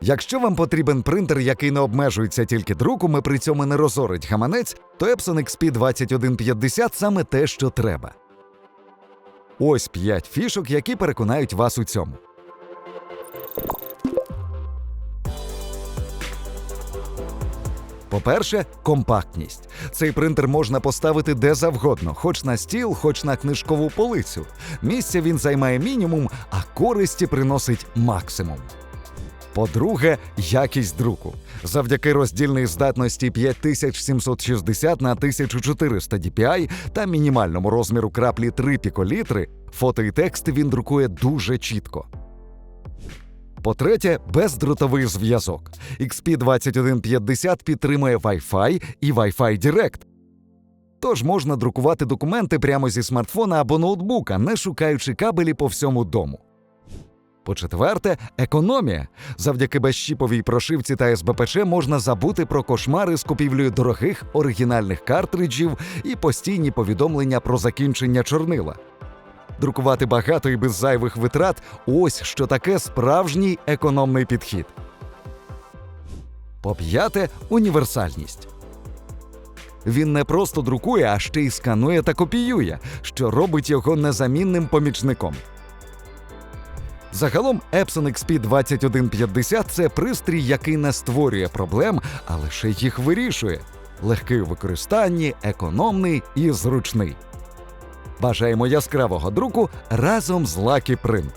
Якщо вам потрібен принтер, який не обмежується тільки друком і при цьому не розорить гаманець, то Epson XP 2150 саме те, що треба. Ось 5 фішок, які переконають вас у цьому. По-перше, компактність. Цей принтер можна поставити де завгодно, хоч на стіл, хоч на книжкову полицю. Місця він займає мінімум, а користі приносить максимум. По-друге, якість друку. Завдяки роздільній здатності 5760 на 1400 DPI та мінімальному розміру краплі 3 піколітри, фото і тексти він друкує дуже чітко. По-третє, бездротовий зв'язок. XP 2150 підтримує Wi-Fi і Wi-Fi Direct. Тож можна друкувати документи прямо зі смартфона або ноутбука, не шукаючи кабелі по всьому дому. По-четверте, економія. Завдяки безщіповій прошивці та СБПЧ можна забути про кошмари з купівлею дорогих оригінальних картриджів і постійні повідомлення про закінчення чорнила. Друкувати багато і без зайвих витрат ось що таке справжній економний підхід. По-п'яте, універсальність. Він не просто друкує, а ще й сканує та копіює, що робить його незамінним помічником. Загалом Epson XP 2150 – це пристрій, який не створює проблем, а лише їх вирішує. Легкий у використанні, економний і зручний. Бажаємо яскравого друку разом з Lucky Print.